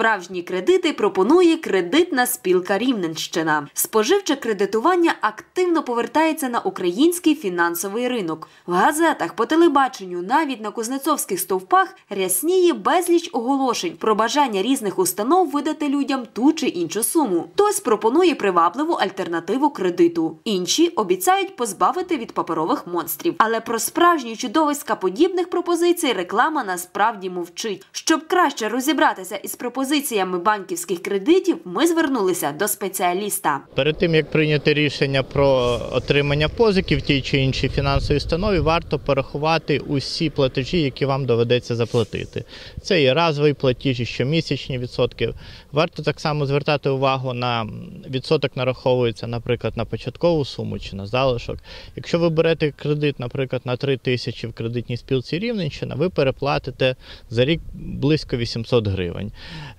Справжні кредити пропонує кредитна спілка Рівненщина. Споживче кредитування активно повертається на український фінансовий ринок. В газетах, по телебаченню, навіть на кузнецовських стовпах рясніє безліч оголошень про бажання різних установ видати людям ту чи іншу суму. Хтось пропонує привабливу альтернативу кредиту. Інші обіцяють позбавити від паперових монстрів. Але про справжні чудовиська подібних пропозицій реклама насправді мовчить. Щоб краще розібратися із пропозиціями банківських кредитів, ми звернулися до спеціаліста. Перед тим як прийняти рішення про отримання позики в тій чи іншій фінансовій установі, варто порахувати усі платежі, які вам доведеться заплатити. Це і разовий платіж, і щомісячні відсотки. Варто так само звертати увагу на відсоток нараховується, наприклад, на початкову суму чи на залишок. Якщо ви берете кредит, наприклад, на 3 тисячі в кредитній спілці Рівненщина, ви переплатите за рік близько 800 гривень.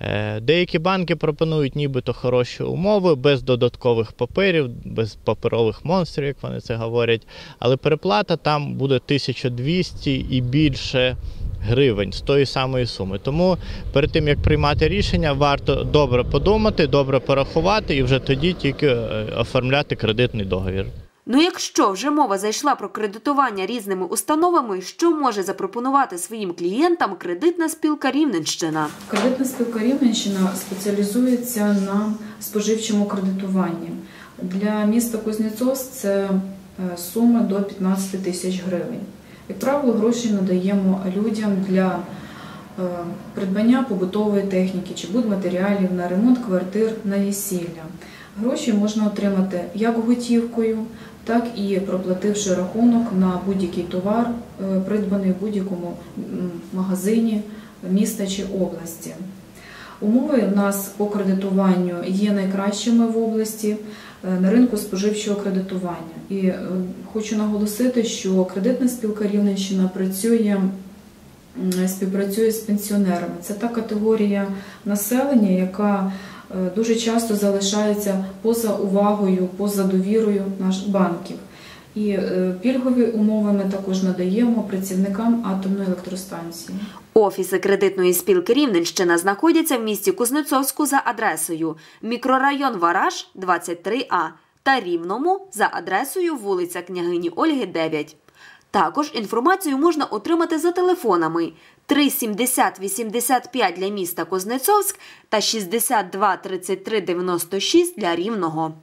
Е, Деякі банки пропонують нібито хороші умови, без додаткових паперів, без паперових монстрів, як вони це говорять. Але переплата там буде 1200 і більше гривень з тої самої суми. Тому перед тим як приймати рішення, варто добре подумати, добре порахувати і вже тоді тільки е, оформляти кредитний договір. Ну, якщо вже мова зайшла про кредитування різними установами, що може запропонувати своїм клієнтам кредитна спілка Рівненщина? Кредитна спілка Рівненщина спеціалізується на споживчому кредитуванні. Для міста Кузнєцовськ це е, суми до 15 тисяч гривень. Як правило, гроші надаємо людям для е, придбання побутової техніки чи будматеріалів на ремонт квартир на весілля. Гроші можна отримати як готівкою, так і проплативши рахунок на будь-який товар, е, придбаний в будь-якому магазині міста чи області. Умови у нас по кредитуванню є найкращими в області е, на ринку споживчого кредитування. І е, хочу наголосити, що кредитна спілка Рівненщина працює співпрацює з пенсіонерами. Це та категорія населення, яка дуже часто залишається поза увагою, поза довірою наших банків. І е, пільгові умови ми також надаємо працівникам атомної електростанції. Офіси кредитної спілки Рівненщина знаходяться в місті Кузнецовську за адресою мікрорайон Вараж 23А та Рівному за адресою вулиця Княгині Ольги 9. Також інформацію можна отримати за телефонами 370 85 для міста Кузнецовськ та 62 33 96 для Рівного.